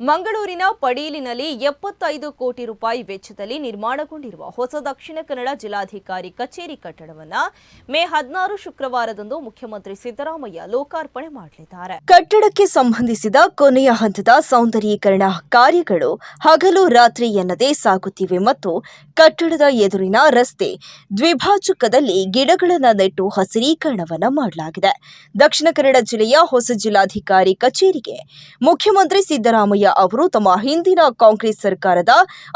ಮಂಗಳೂರಿನ ಪಡೀಲಿನಲ್ಲಿ ಎಪ್ಪತ್ತೈದು ಕೋಟಿ ರೂಪಾಯಿ ವೆಚ್ಚದಲ್ಲಿ ನಿರ್ಮಾಣಗೊಂಡಿರುವ ಹೊಸ ದಕ್ಷಿಣ ಕನ್ನಡ ಜಿಲ್ಲಾಧಿಕಾರಿ ಕಚೇರಿ ಕಟ್ಟಡವನ್ನ ಮೇ ಹದಿನಾರು ಶುಕ್ರವಾರದಂದು ಮುಖ್ಯಮಂತ್ರಿ ಸಿದ್ದರಾಮಯ್ಯ ಲೋಕಾರ್ಪಣೆ ಮಾಡಲಿದ್ದಾರೆ. ಕಟ್ಟಡಕ್ಕೆ ಸಂಬಂಧಿಸಿದ ಕೊನೆಯ ಹಂತದ ಸೌಂದರ್ಯೀಕರಣ ಕಾರ್ಯಗಳು ಹಗಲು ರಾತ್ರಿ ಎನ್ನದೇ ಸಾಗುತ್ತಿವೆ ಮತ್ತು ಕಟ್ಟಡದ ಎದುರಿನ ರಸ್ತೆ ದ್ವಿಭಾಜಕದಲ್ಲಿ ಗಿಡಗಳನ್ನು ನೆಟ್ಟು ಹಸಿರೀಕರಣವನ್ನು ಮಾಡಲಾಗಿದೆ. ದಕ್ಷಿಣ ಕನ್ನಡ ಜಿಲ್ಲೆಯ ಹೊಸ ಜಿಲ್ಲಾಧಿಕಾರಿ ಕಚೇರಿಗೆ ಮುಖ್ಯಮಂತ್ರಿ ಸಿದ್ದರಾಮಯ್ಯ ಅವರು ತಮ್ಮ ಹಿಂದಿನ ಕಾಂಗ್ರೆಸ್ ಸರ್ಕಾರದ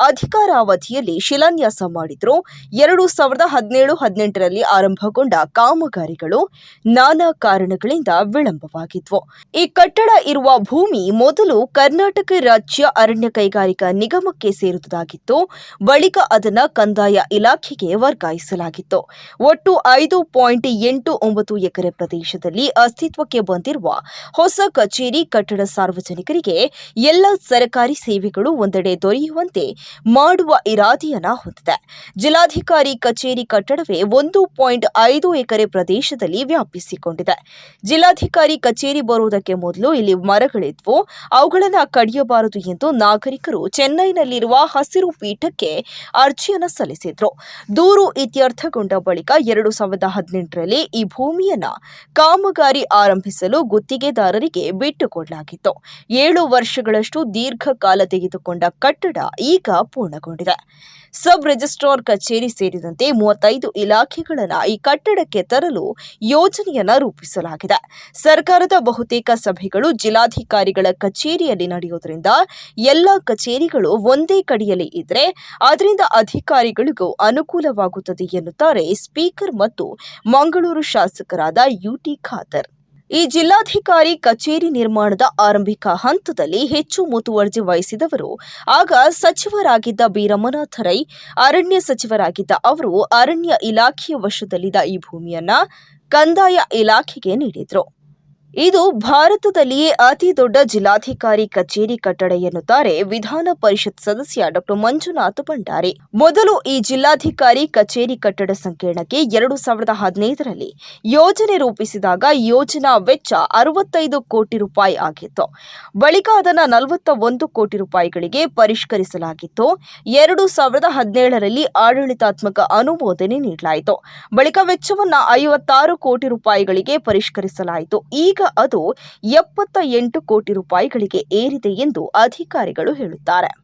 ಅಧಿಕಾರಾವಧಿಯಲ್ಲಿ ಶಿಲಾನ್ಯಾಸ ಮಾಡಿದ್ರು. ಎರಡು ಸಾವಿರದ ಹದಿನೇಳು ಹದಿನೆಂಟರಲ್ಲಿ ಆರಂಭಗೊಂಡ ಕಾಮಗಾರಿಗಳು ನಾನಾ ಕಾರಣಗಳಿಂದ ವಿಳಂಬವಾಗಿದ್ವು. ಈ ಕಟ್ಟಡ ಇರುವ ಭೂಮಿ ಮೊದಲು ಕರ್ನಾಟಕ ರಾಜ್ಯ ಅರಣ್ಯ ಕೈಗಾರಿಕಾ ನಿಗಮಕ್ಕೆ ಸೇರುವುದಾಗಿತ್ತು ಬಳಿಕ ಅದನ್ನ ಕಂದಾಯ ಇಲಾಖೆಗೆ ವರ್ಗಾಯಿಸಲಾಗಿತ್ತು. ಒಟ್ಟು ಐದು ಪಾಯಿಂಟ್ ಎಂಟು ಒಂಬತ್ತು ಎಕರೆ ಪ್ರದೇಶದಲ್ಲಿ ಅಸ್ತಿತ್ವಕ್ಕೆ ಬಂದಿರುವ ಹೊಸ ಕಚೇರಿ ಕಟ್ಟಡ ಸಾರ್ವಜನಿಕರಿಗೆ ಎಲ್ಲ ಸರ್ಕಾರಿ ಸೇವೆಗಳು ಒಂದೆಡೆ ದೊರೆಯುವಂತೆ ಮಾಡುವ ಇರಾದೆಯನ್ನ ಹೊಂದಿದೆ. ಜಿಲ್ಲಾಧಿಕಾರಿ ಕಚೇರಿ ಕಟ್ಟಡವೇ ಒಂದು ಪಾಯಿಂಟ್ ಐದು ಎಕರೆ ಪ್ರದೇಶದಲ್ಲಿ ವ್ಯಾಪಿಸಿಕೊಂಡಿದೆ. ಜಿಲ್ಲಾಧಿಕಾರಿ ಕಚೇರಿ ಬರುವುದಕ್ಕೆ ಮೊದಲು ಇಲ್ಲಿ ಮರಗಳಿದ್ವು. ಅವುಗಳನ್ನು ಕಡಿಯಬಾರದು ಎಂದು ನಾಗರಿಕರು ಚೆನ್ನೈನಲ್ಲಿರುವ ಹಸಿರು ಪೀಠಕ್ಕೆ ಅರ್ಜಿಯನ್ನು ಸಲ್ಲಿಸಿದ್ರು. ದೂರು ಇತ್ಯರ್ಥಗೊಂಡ ಬಳಿಕ ಎರಡು ಸಾವಿರದ ಹದಿನೆಂಟರಲ್ಲಿ ಈ ಭೂಮಿಯನ್ನ ಕಾಮಗಾರಿ ಆರಂಭಿಸಲು ಗುತ್ತಿಗೆದಾರರಿಗೆ ಬಿಟ್ಟುಕೊಡಲಾಗಿತ್ತು ಏಳು ವರ್ಷಗಳಷ್ಟು ದೀರ್ಘಕಾಲ ತೆಗೆದುಕೊಂಡ ಕಟ್ಟಡ ಈಗ ಪೂರ್ಣಗೊಂಡಿದೆ. ಸಬ್ ರಿಜಿಸ್ಟ್ರಾರ್ ಕಚೇರಿ ಸೇರಿದಂತೆ ಮೂವತ್ತೈದು ಇಲಾಖೆಗಳನ್ನು ಈ ಕಟ್ಟಡಕ್ಕೆ ತರಲು ಯೋಜನೆಯನ್ನ ರೂಪಿಸಲಾಗಿದೆ. ಸರ್ಕಾರದ ಬಹುತೇಕ ಸಭೆಗಳು ಜಿಲ್ಲಾಧಿಕಾರಿಗಳ ಕಚೇರಿಯಲ್ಲಿ ನಡೆಯುವುದರಿಂದ ಎಲ್ಲ ಕಚೇರಿಗಳು ಒಂದೇ ಕಡೆಯಲ್ಲಿ ಇದ್ರೆ, ಅದರಿಂದ ಅಧಿಕಾರಿಗಳಿಗೂ ಅನುಕೂಲವಾಗುತ್ತದೆ ಎನ್ನುತ್ತಾರೆ ಸ್ಪೀಕರ್ ಮತ್ತು ಮಂಗಳೂರು ಶಾಸಕರಾದ ಯುಟಿ ಖಾದರ್. ಈ ಜಿಲ್ಲಾಧಿಕಾರಿ ಕಚೇರಿ ನಿರ್ಮಾಣದ ಆರಂಭಿಕ ಹಂತದಲ್ಲಿ ಹೆಚ್ಚು ಮುತುವರ್ಜಿ ವಹಿಸಿದವರು, ಆಗ ಸಚಿವರಾಗಿದ್ದ ಬಿರಮನಾಥ ರೈ, ಅರಣ್ಯ ಸಚಿವರಾಗಿದ್ದ ಅವರು ಅರಣ್ಯ ಇಲಾಖೆಯ ವಶದಲ್ಲಿದ್ದ ಈ ಭೂಮಿಯನ್ನ ಕಂದಾಯ ಇಲಾಖೆಗೆ ನೀಡಿದ್ರು. ಇದು ಭಾರತದಲ್ಲಿಯೇ ಅತಿ ದೊಡ್ಡ ಜಿಲ್ಲಾಧಿಕಾರಿ ಕಚೇರಿ ಕಟ್ಟಡ ಎನ್ನುತ್ತಾರೆ ವಿಧಾನ ಪರಿಷತ್ ಸದಸ್ಯ ಡಾಕ್ಟರ್ ಮಂಜುನಾಥ್ ಭಂಡಾರಿ. ಮೊದಲು ಈ ಜಿಲ್ಲಾಧಿಕಾರಿ ಕಚೇರಿ ಕಟ್ಟಡ ಸಂಕೀರ್ಣಕ್ಕೆ ಎರಡು ಸಾವಿರದ ಹದಿನೈದರಲ್ಲಿ ಯೋಜನೆ ರೂಪಿಸಿದಾಗ ಯೋಜನಾ ವೆಚ್ಚ ಅರವತ್ತೈದು ಕೋಟಿ ರೂಪಾಯಿ ಆಗಿತ್ತು. ಬಳಿಕ ಅದನ್ನು ನಲವತ್ತ ಒಂದು ಕೋಟಿ ರೂಪಾಯಿಗಳಿಗೆ ಪರಿಷ್ಕರಿಸಲಾಗಿತ್ತು. ಎರಡು ಸಾವಿರದ ಹದಿನೇಳರಲ್ಲಿ ಆಡಳಿತಾತ್ಮಕ ಅನುಮೋದನೆ ನೀಡಲಾಯಿತು. ಬಳಿಕ ವೆಚ್ಚವನ್ನು ಐವತ್ತಾರು ಕೋಟಿ ರೂಪಾಯಿಗಳಿಗೆ ಪರಿಷ್ಕರಿಸಲಾಯಿತು. ಅದು ಎಪ್ಪತ್ತ ಎಂಟು ಕೋಟಿ ರೂಪಾಯಿಗಳಿಗೆ ಏರಿದೆ ಎಂದು ಅಧಿಕಾರಿಗಳು ಹೇಳುತ್ತಾರೆ.